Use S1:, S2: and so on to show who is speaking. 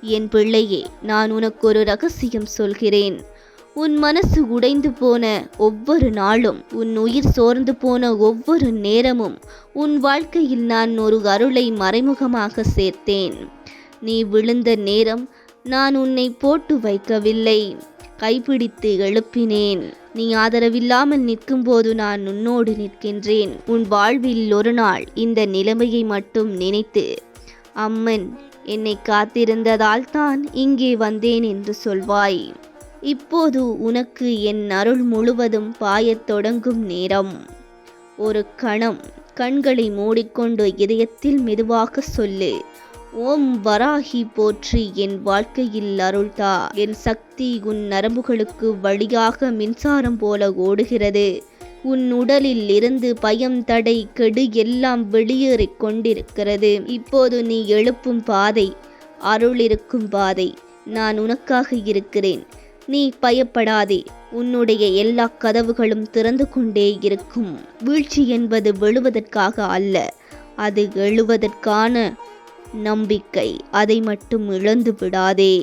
S1: என் பிள்ளையே நான் உனக்கு ஒரு ரகசியம் சொல்கிறேன். உன் மனசு உடைந்து போன ஒவ்வொரு நாளும் உன் உயிர் சோர்ந்து போன ஒவ்வொரு நேரமும் உன் வாழ்க்கையில் நான் ஒரு அருளை மறைமுகமாக சேர்த்தேன். நீ விழுந்த நேரம் நான் உன்னை போட்டு வைக்கவில்லை. கைப்பிடித்து எழுப்பினேன். நீ ஆதரவில்லாமல் நிற்கும்போது நான் உன்னோடு நிற்கின்றேன். உன் வாழ்வில் ஒரு நாள் இந்த நிலைமையை மட்டும் நினைத்து அம்மன் என்னை காத்திருந்ததால் தான் இங்கே வந்தேன் என்று சொல்வாய். இப்போது உனக்கு என் அருள் முழுவதும் பாயத் தொடங்கும் நேரம். ஒரு கணம் கண்களை மூடிக்கொண்டு இதயத்தில் மெதுவாக சொல்லு. ஓம் வராகி போற்றி என் வாழ்க்கையில் அருள்தா என் சக்தி உன் நரம்புகளுக்கு வழியாக மின்சாரம் போல ஓடுகிறது. உன் உடலில் இருந்து பயம் தடை கெடு எல்லாம் வெளியேறிக் கொண்டிருக்கிறது. இப்போது நீ எழுப்பும் பாதை அருள் இருக்கும் பாதை நான் உனக்காக இருக்கிறேன். நீ பயப்படாதே உன்னுடைய எல்லா கதவுகளும் திறந்து கொண்டே இருக்கும். வீழ்ச்சி என்பது விழுவதற்காக அல்ல அது எழுவதற்கான நம்பிக்கை. அதை மட்டும் இழந்து விடாதே